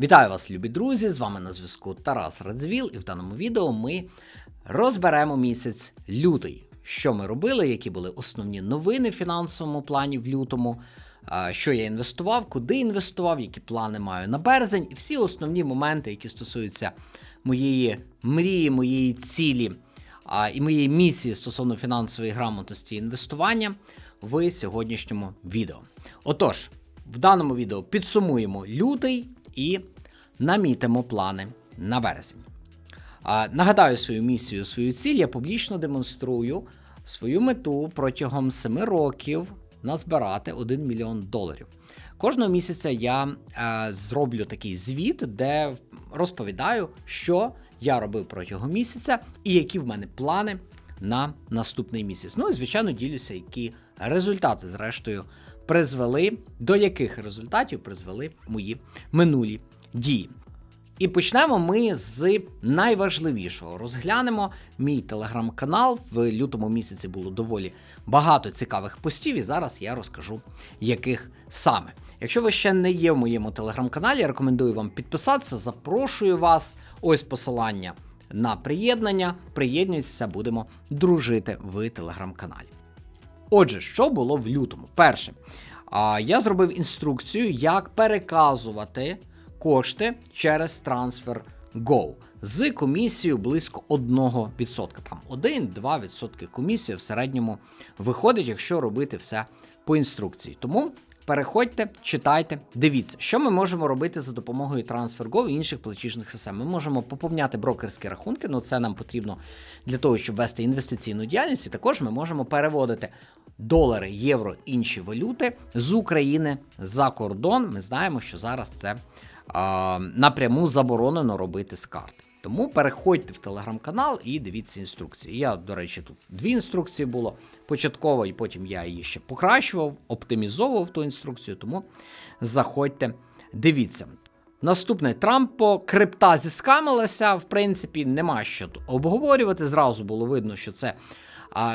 Вітаю вас, любі друзі! З вами на зв'язку Тарас Радзвіл, і в даному відео ми розберемо місяць лютий. Що ми робили, які були основні новини в фінансовому плані в лютому, що я інвестував, куди інвестував, які плани маю на березень, і всі основні моменти, які стосуються моєї мрії, моєї цілі і моєї місії стосовно фінансової грамотності і інвестування в сьогоднішньому відео. Отож, в даному відео підсумуємо лютий і намітимо плани на березень. А, Нагадаю свою місію, свою ціль. Я публічно демонструю свою мету протягом 7 років назбирати 1 мільйон доларів. Кожного місяця я е, зроблю такий звіт, де розповідаю, що я робив протягом місяця і які в мене плани на наступний місяць. Ну і звичайно ділюся, які результати, зрештою, призвели, до яких результатів призвели мої минулі дії. І почнемо ми з найважливішого. Розглянемо мій телеграм-канал. В лютому місяці було доволі багато цікавих постів, і зараз я розкажу, яких саме. Якщо ви ще не є в моєму телеграм-каналі, рекомендую вам підписатися. Запрошую вас. Ось посилання на приєднання. Приєднуйтеся, будемо дружити в телеграм-каналі. Отже, що було в лютому? Перше, я зробив інструкцію, як переказувати кошти через трансфер Go з комісією близько 1%. Там 1-2% комісія в середньому виходить, якщо робити все по інструкції. Тому переходьте, читайте, дивіться, що ми можемо робити за допомогою TransferGo і інших платіжних систем. Ми можемо поповняти брокерські рахунки, ну це нам потрібно для того, щоб вести інвестиційну діяльність. І також ми можемо переводити долари, євро, інші валюти з України за кордон. Ми знаємо, що зараз це а, напряму заборонено робити з карт. Тому переходьте в телеграм-канал і дивіться інструкції. Я, до речі, тут дві інструкції було початково, і потім я її ще покращував, оптимізовував ту інструкцію. Тому заходьте, дивіться. Наступне Трампо крипта зіскамилася. В принципі, нема що обговорювати. Зразу було видно, що це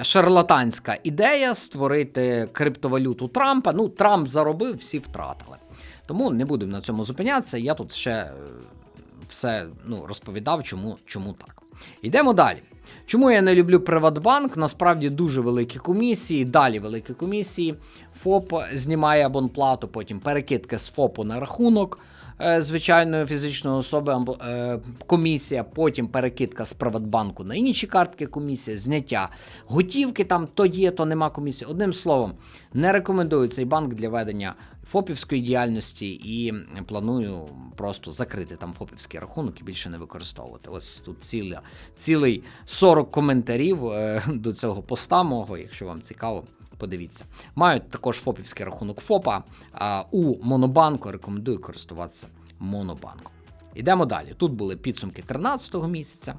шарлатанська ідея створити криптовалюту Трампа. Ну, Трамп заробив, всі втратили. Тому не будемо на цьому зупинятися. Я тут ще е, все ну, розповідав, чому, чому так. Йдемо далі. Чому я не люблю Приватбанк? Насправді дуже великі комісії, далі великі комісії. ФОП знімає абонплату, потім перекидки з ФОПу на рахунок звичайної фізичної особи е, комісія, потім перекидка з Приватбанку на інші картки комісія, зняття готівки, там то є, то нема комісії. Одним словом, не рекомендую цей банк для ведення ФОПівської діяльності і планую просто закрити там ФОПівський рахунок і більше не використовувати. Ось тут ціля, цілий 40 коментарів е, до цього поста мого, якщо вам цікаво. Подивіться, мають також ФОПівський рахунок ФОПа. А у Монобанку рекомендую користуватися Монобанком. Ідемо далі. Тут були підсумки 13-го місяця.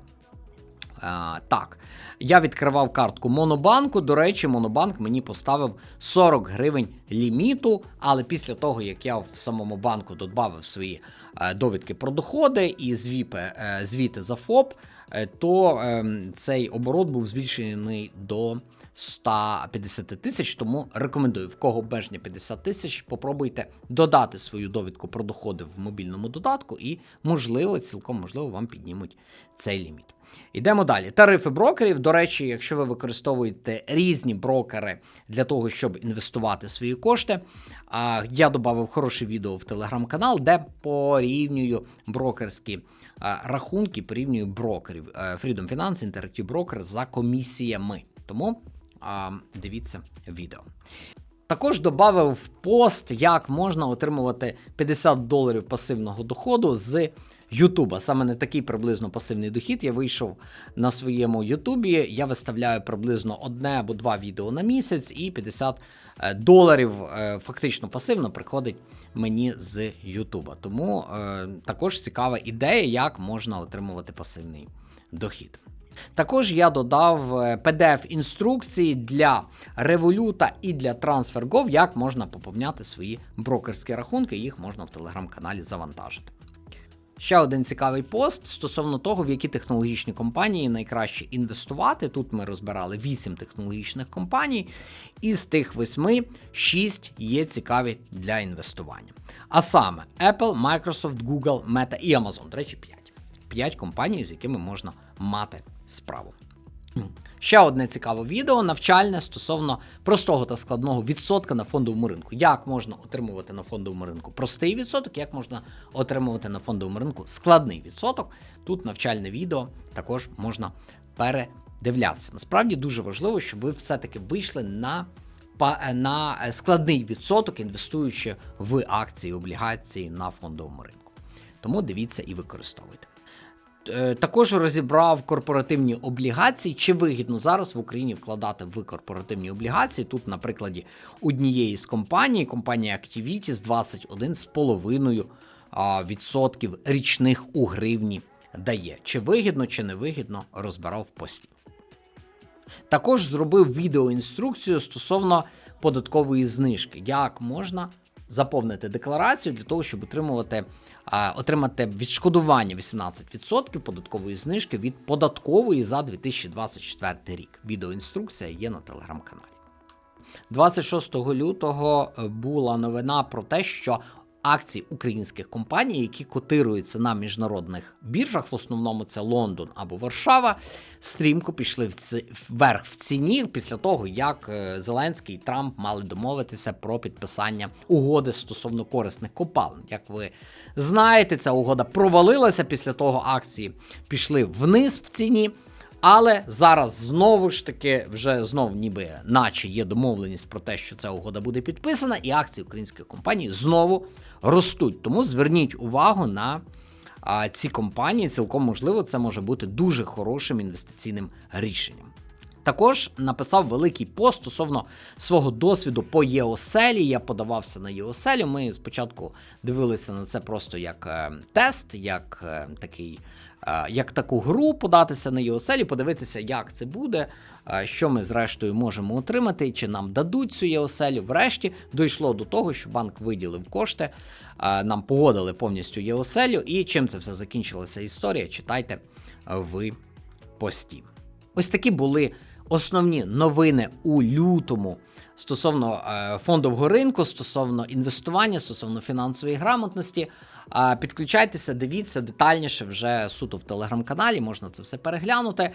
А, так, я відкривав картку Монобанку. До речі, Монобанк мені поставив 40 гривень ліміту, але після того, як я в самому банку додбавив свої е, довідки про доходи і звіпи, е, звіти за ФОП, то е, цей оборот був збільшений до 150 тисяч, тому рекомендую, в кого обмеження 50 тисяч, попробуйте додати свою довідку про доходи в мобільному додатку, і, можливо, цілком можливо, вам піднімуть цей ліміт. Йдемо далі. Тарифи брокерів. До речі, якщо ви використовуєте різні брокери для того, щоб інвестувати свої кошти, я додав хороше відео в телеграм-канал, де порівнюю брокерські рахунки, порівнюю брокерів е, Freedom Finance, Interactive Broker за комісіями. Тому дивіться відео. Також додав пост, як можна отримувати 50 доларів пасивного доходу з Ютуба. Саме не такий приблизно пасивний дохід. Я вийшов на своєму Ютубі. Я виставляю приблизно одне або два відео на місяць, і 50 е, доларів е, фактично пасивно приходить мені з Ютуба. Тому е, також цікава ідея, як можна отримувати пасивний дохід. Також я додав е, PDF-інструкції для Revolut і для TransferGo, як можна поповняти свої брокерські рахунки, їх можна в телеграм-каналі завантажити. Ще один цікавий пост стосовно того, в які технологічні компанії найкраще інвестувати. Тут ми розбирали 8 технологічних компаній, і з тих 8 6 є цікаві для інвестування. А саме Apple, Microsoft, Google, Meta і Amazon. До речі, 5. 5 компаній, з якими можна мати справу. Ще одне цікаве відео навчальне стосовно простого та складного відсотка на фондовому ринку. Як можна отримувати на фондовому ринку простий відсоток, як можна отримувати на фондовому ринку складний відсоток. Тут навчальне відео також можна передивлятися. Насправді дуже важливо, щоб ви все-таки вийшли на на складний відсоток, інвестуючи в акції, облігації на фондовому ринку. Тому дивіться і використовуйте. Е, також розібрав корпоративні облігації. Чи вигідно зараз в Україні вкладати в корпоративні облігації? Тут, на прикладі однієї з компаній, компанія Activity з 21,5% відсотків річних у гривні дає. Чи вигідно, чи не вигідно, розбирав в пості. Також зробив відеоінструкцію стосовно податкової знижки, як можна заповнити декларацію для того, щоб отримувати отримати відшкодування 18% податкової знижки від податкової за 2024 рік. Відеоінструкція є на телеграм-каналі. 26 лютого була новина про те, що акції українських компаній, які котируються на міжнародних біржах, в основному це Лондон або Варшава, стрімко пішли вверх в ціні після того, як е, Зеленський і Трамп мали домовитися про підписання угоди стосовно корисних копалин. Як ви знаєте, ця угода провалилася після того, акції пішли вниз в ціні. Але зараз знову ж таки, вже знов, ніби наче є домовленість про те, що ця угода буде підписана, і акції українських компаній знову ростуть. Тому зверніть увагу на а, ці компанії. Цілком можливо, це може бути дуже хорошим інвестиційним рішенням. Також написав великий пост стосовно свого досвіду по ЄОСЕЛі. Я подавався на ЄОСЕЛі. Ми спочатку дивилися на це просто як е, тест, як е, такий як таку гру податися на EOSL подивитися, як це буде, е, що ми зрештою можемо отримати, чи нам дадуть цю EOSL. Врешті дійшло до того, що банк виділив кошти, е, нам погодили повністю EOSL, і чим це все закінчилася історія, читайте в пості. Ось такі були основні новини у лютому. Стосовно фондового ринку, стосовно інвестування, стосовно фінансової грамотності. Підключайтеся, дивіться детальніше вже суто в телеграм-каналі, можна це все переглянути.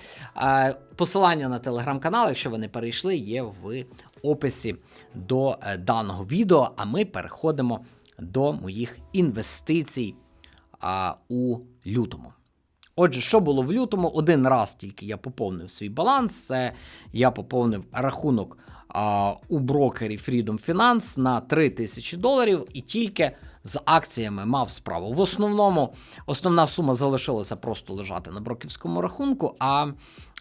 Посилання на телеграм-канал, якщо ви не перейшли, є в описі до е, даного відео. А ми переходимо до моїх інвестицій у лютому. Отже, що було в лютому? Один раз тільки я поповнив свій баланс. Це я поповнив рахунок а, у брокері Freedom Finance на 3 тисячі доларів і тільки з акціями мав справу. В основному основна сума залишилася просто лежати на броківському рахунку. А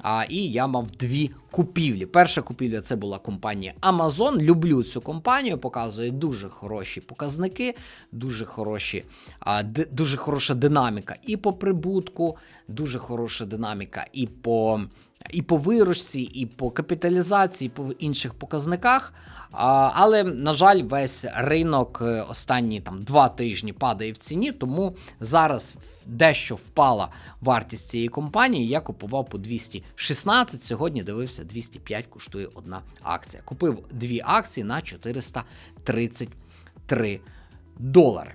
а і я мав дві купівлі. Перша купівля це була компанія Amazon. Люблю цю компанію, показує дуже хороші показники, дуже хороші, а, д, дуже хороша динаміка і по прибутку, дуже хороша динаміка і по. І по виручці, і по капіталізації, і по інших показниках. Але, на жаль, весь ринок е, останні там два тижні падає в ціні, тому зараз дещо впала вартість цієї компанії. Я купував по 216. Сьогодні дивився 205, коштує одна акція. Купив дві акції на 433 долари.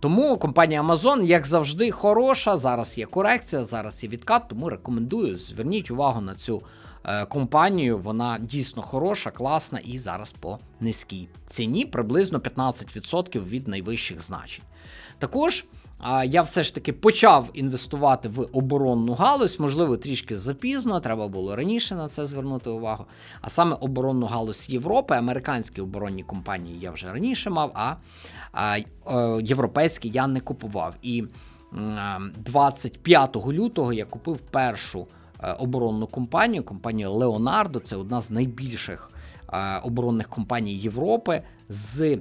Тому компанія Amazon, як завжди, хороша. Зараз є корекція, зараз є відкат, тому рекомендую. Зверніть увагу на цю Е, компанію. Вона дійсно хороша, класна і зараз по низькій ціні, приблизно 15% від найвищих значень. Також. Я все ж таки почав інвестувати в оборонну галузь, можливо, трішки запізно, треба було раніше на це звернути увагу. А саме оборонну галузь Європи, американські оборонні компанії я вже раніше мав, а, а е, європейські я не купував. І 25 лютого я купив першу Е, оборонну компанію. Компанія Leonardo це одна з найбільших е, оборонних компаній Європи з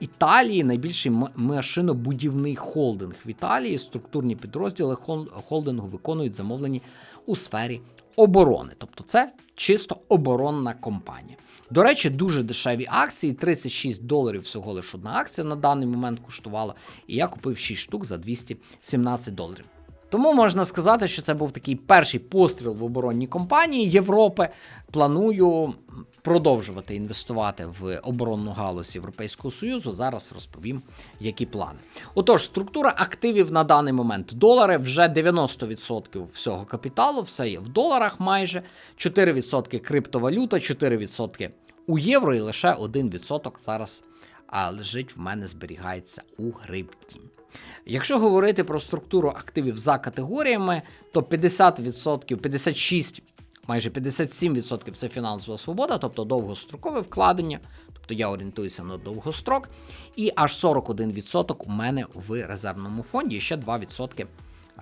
Італії, найбільший машинобудівний холдинг в Італії. Структурні підрозділи хол- холдингу виконують замовлені у сфері оборони. Тобто це чисто оборонна компанія. До речі, дуже дешеві акції, 36 доларів всього лише одна акція на даний момент коштувала. І я купив 6 штук за 217 доларів. Тому можна сказати, що це був такий перший постріл в оборонній компанії Європи. Планую продовжувати інвестувати в оборонну галузь Європейського Союзу. Зараз розповім, які плани. Отож, структура активів на даний момент долари вже 90% всього капіталу, все є в доларах майже 4% криптовалюта, 4% у євро і лише 1% зараз лежить в мене зберігається у гривні. Якщо говорити про структуру активів за категоріями, то 50%, 56%, майже 57% це фінансова свобода, тобто довгострокове вкладення, тобто я орієнтуюся на довгострок, і аж 41% у мене в резервному фонді, і ще 2%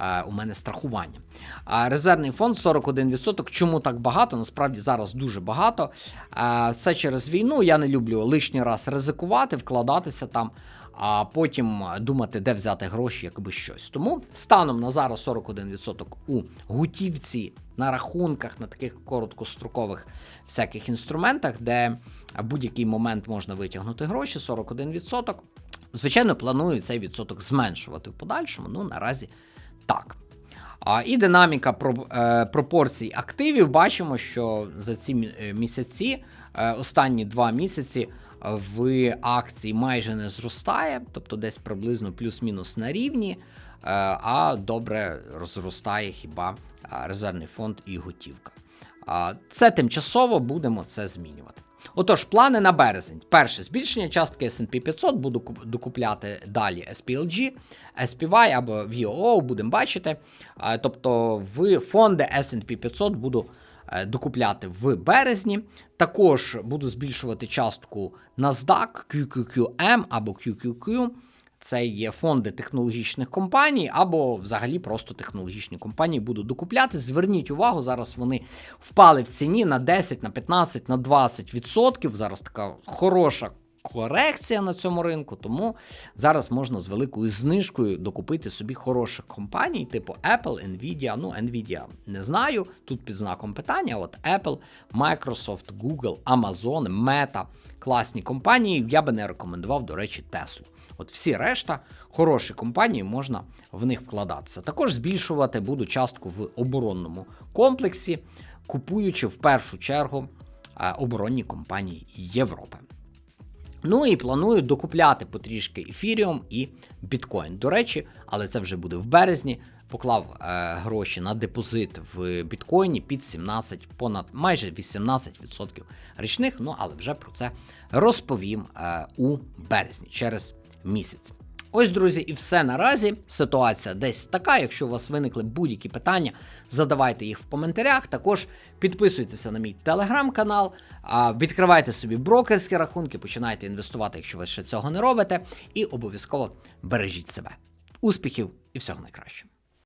е, у мене страхування. Резервний фонд 41%. Чому так багато? Насправді зараз дуже багато. Е, Це через війну. Я не люблю лишній раз ризикувати, вкладатися там, а потім думати, де взяти гроші, якби щось. Тому станом на зараз 41% у гутівці на рахунках, на таких короткострокових всяких інструментах, де будь-який момент можна витягнути гроші, 41%. Звичайно, планую цей відсоток зменшувати в подальшому. Ну наразі так. А, і динаміка про, е, пропорцій активів. Бачимо, що за ці е, місяці, е, останні два місяці, в акції майже не зростає, тобто десь приблизно плюс-мінус на рівні, а добре розростає хіба резервний фонд і готівка. Це тимчасово будемо це змінювати. Отож, плани на березень. Перше, збільшення частки S&P 500, буду докупляти далі SPLG, SPY або VOO, будемо бачити. Тобто в фонди S&P 500 буду е, докупляти в березні. Також буду збільшувати частку NASDAQ, QQQM або QQQ. Це є фонди технологічних компаній, або взагалі просто технологічні компанії буду докупляти. Зверніть увагу, зараз вони впали в ціні на 10, на 15, на 20 відсотків. Зараз така хороша корекція на цьому ринку, тому зараз можна з великою знижкою докупити собі хороших компаній, типу Apple, Nvidia. Ну, Nvidia не знаю, тут під знаком питання. От Apple, Microsoft, Google, Amazon, Meta. Класні компанії. Я би не рекомендував, до речі, Tesla. От всі решта хороші компанії можна в них вкладатися. Також збільшувати буду частку в оборонному комплексі, купуючи в першу чергу е, оборонні компанії Європи. Ну і планую докупляти потрішки ефіріум і біткоін. До речі, але це вже буде в березні. Поклав е, гроші на депозит в біткоїні під 17, понад майже 18% річних. Ну але вже про це розповім е, у березні через місяць. Ось, друзі, і все наразі. Ситуація десь така. Якщо у вас виникли будь-які питання, задавайте їх в коментарях. Також підписуйтеся на мій телеграм-канал, відкривайте собі брокерські рахунки, починайте інвестувати, якщо ви ще цього не робите, і обов'язково бережіть себе. Успіхів і всього найкращого.